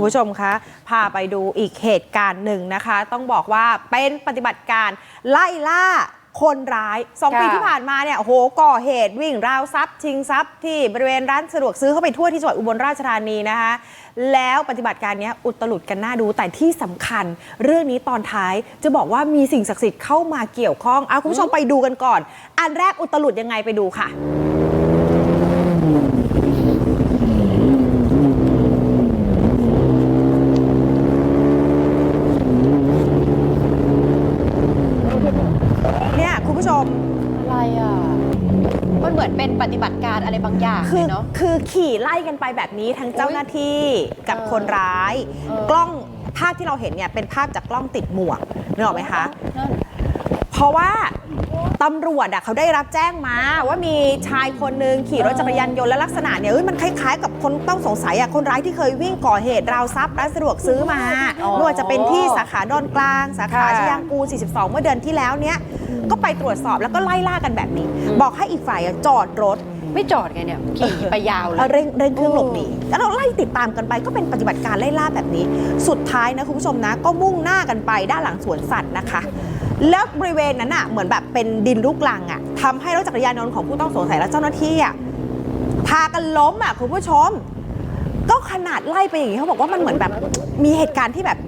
คุณผู้ชมคะพาไปดูอีกเหตุการณ์หนึ่งนะคะ ต้องบอกว่าเป็นปฏิบัติการไล่ล่าคนร้ายสองค่ะปีที่ผ่านมาเนี่ยโอ้โหก่อเหตุวิ่งราวทรัพย์ ชิงทรัพย์ที่บริเวณร้านสะดวกซื้อเข้าไปทั่วที่จังหวัดอุบลราชธานีนะคะ แล้วปฏิบัติการเนี้ยอุตลุดกันน่าดูแต่ที่สำคัญ เรื่องนี้ตอนท้ายจะบอกว่ามีสิ่งศักดิ์สิทธิ์เข้ามาเกี่ยวข้องเอาคุณผู้ชมไปดูกันก่อน อันแรกอุตลุดยังไงไปดูค่ะ เนี่ยคุณผู้ชม อะไรอะ มันเหมือนเป็นปฏิบัติการอะไรบางอย่างคืเลอยเนาะ คือขี่ไล่กันไปแบบนี้ทั้งเจ้าหน้าที่กับเออคนร้าย เออ กล้องภาพที่เราเห็นเนี่ยเป็นภาพจากกล้องติดหมวกนึกออกไหมคะ นั่นเพราะว่า ตำรวจอะเขาได้รับแจ้งมาว่ามีชายคนหนึ่งขี่รถจักรยานยนต์และลักษณะเนี่ยเอ้ยมันคล้ายๆ กับคนต้องสงสัยอะคนร้ายที่เคยวิ่งก่อเหตุราวทรัพย์ร้านสะดวกซื้อมาอ๋อไม่ว่าจะเป็นที่สาขาดอนกลาง สาขาค่ะชยางกูล42 เมื่อเดือนที่แล้วเนี่ยก็ไปตรวจสอบแล้วก็ไล่ล่ากันแบบนี้อืมบอกให้อีกฝ่ายอะจอดรถ ไม่จอดไงเนี่ยขี่ไปยาวเลเอายเร่งเร่งเครื่องโอ้หลบหนีแล้วเราไล่ติดตามกันไปก็เป็นปฏิบัติการไล่ล่าแบบนี้ สุดท้ายนะคุณผู้ชมนะ ก็มุ่งหน้ากันไปด้านหลังสวนสัตว์นะคะ แล้วบริเวณนั้นอะเหมือนแบบเป็นดินลูกลังอะทำให้รถจักรยานยนต์ของผู้ต้องสงสัยและเจ้าหน้าที่อะพากันล้มอะคุณผู้ชม ก็ขนาดไล่ไปอย่างนี้เขาบอกว่ามันเหมือนแบบมีเหตุการณ์ที่แบบ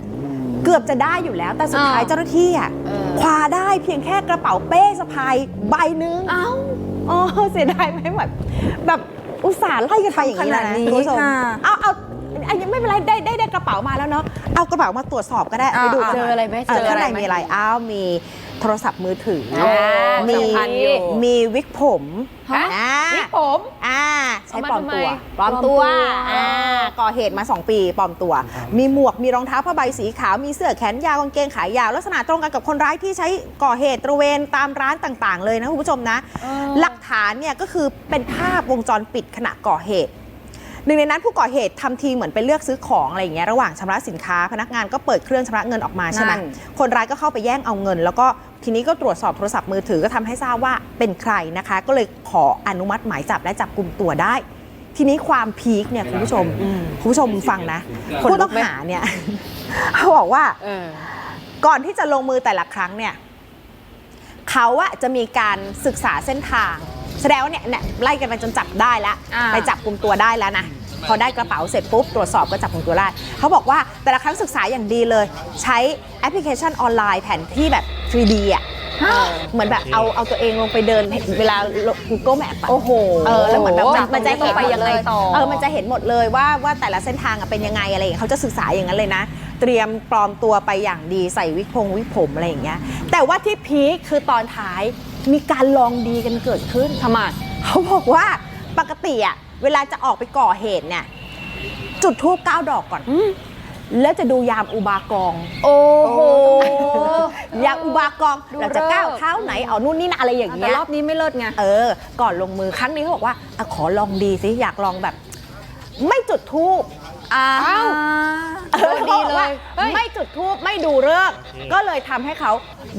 เกือบจะได้อยู่แล้ว แต่สุดท้ายอ้าวเจ้าหน้าที่อะเออคว้าได้เพียงแค่กระเป๋าเป้สะพายใบหนึงเอ้าโอ้เสียดายไหมแบบแบบอุตส่าห์ไล่กันไปอย่างนี้แล้วขนานะดนี้คุณผู้ชมค่ะเอาเอาอันนี้ไม่เป็นไรได้ได้ได้กระเป๋ามาแล้วเนาะเอากระเป๋ามาตรวจสอบก็ได้เอาไปดูอ่ากันเจออะไรไหมเออเจอข้างอะไรในไหมมีอะไรอ้าวมีโทรศัพท์มือถืออ่ามีสำคัญอยู่มีวิกผมฮะอ่านี่ ผม อ่า ใช้เอามาปลอมตัวทำไมปลอมตัวปลอมตัวอ่าก่อเหตุมา 2 ปีปลอมตัว มีหมวกมีรองเท้าผ้าใบสีขาวมีเสื้อแขนยาวกางเกงขายาว ลักษณะตรงกันกับคนร้ายที่ใช้ก่อเหตุตระเวนตามร้านต่างๆ เลยนะคุณผู้ชมนะ เออ หลักฐานเนี่ยก็คือเป็นภาพวงจรปิดขณะก่อเหตุ หนึ่งในนั้นผู้ก่อเหตุทำทีเหมือนไปเลือกซื้อของอะไรอย่างเงี้ยระหว่างชำระสินค้าพนักงานก็เปิดเครื่องชำระเงินออกมาใช่ไหมนั่น คนร้ายก็เข้าไปแย่งเอาเงิน แล้วก็ ทีนี้ก็ตรวจสอบโทรศัพท์มือถือก็ทำให้ทราบว่าเป็นใครนะคะ ก็เลยขออนุมัติหมายจับและจับกลุ่มตัวได้ ทีนี้ความพีคเนี่ยคุณผู้ชมคุณผู้ชมฟังนะขนลุกไหมผู้ต้องหาเนี่ยเขาบอกว่าเออก่อนที่จะลงมือแต่ละครั้งเนี่ยเขาอะจะมีการศึกษาเส้นทาง แสดงว่าเนี่ยเนี่ยไล่กันไปจนจับได้แล้วอ่าไปจับกลุ่มตัวได้แล้วนะพอได้กระเป๋าเสร็จปุ๊บตรวจสอบก็จับกลุ่มตัวได้เขาบอกว่าแต่ละครั้งศึกษาอย่างดีเลย ใช้แอปพลิเคชันออนไลน์แผนที่แบบ 3D อะเออเหมือนแบบเอาเอาตัวเองลงไปเดินเวลา Google Map อะ โอ้โห เออแล้วเหมือนแบบมันจากมันจะตรงนี้เห็นไปยังไงต่อ เออมันจะเห็นหมดเลยว่าว่าแต่ละเส้นทางอะเป็นยังไงอะไรอย่างเงี้ยเขาจะศึกษาอย่างนั้นเลยนะ เตรียมปลอมตัวไปอย่างดีใส่วิกพงวิกผมอะไรอย่างเงี้ยแต่ว่าที่พีคคือตอนท้ายมีการลองดีกันเกิดขึ้น ทำไม เขาบอกว่าปกติอะเวลาจะออกไปก่อเหตุเนี่ย จุดทูบเก้าดอกก่อน แล้วจะดูยามอุบากอง โอ้โห ยามอุบากองดูเราจะก้าวเลิกษ์เท้าไหนเอานู่นนี่นะอะไรอย่างแต่เงี้ย รอบนี้ไม่เลิศไง เออ ก่อนลงมือครั้งนี้เขาบอกว่าอะขอลองดีสิ อยากลองแบบ ไม่จุดทูบอ้าอ้าวเออดี เลยขาบอกว่าเฮ้ย ไม่จุดทูบไม่ดูเลิกษ์ก็เลยทำให้เขา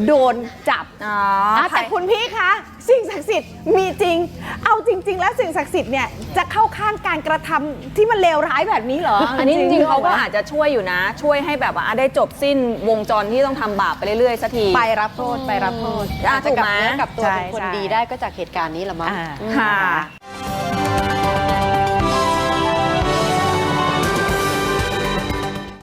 โดนจับ อ๋ออะแต่คุณพี่คะสิ่งศักดิ์สิทธิ์มีจริง เอาจริง ๆ แล้วสิ่งศักดิ์สิทธิ์เนี่ยจะเข้าข้างการกระทำที่มันเลวร้ายแบบนี้เหรออัอันนี้จริงๆเขาก็อาจจะช่วยอยู่นะ ช่วยให้แบบว่าได้จบสิ้นวงจรที่ต้องทำบาปไปเรื่อยๆสักที ไปรับโทษไปรับโทษอะอาจจะกลับถูกไหมเนื้อกลับตัวใช่เป็นคนใช่ดีได้ก็จากเหตุการณ์นี้ละมั้ง อ่าอืมค่ะ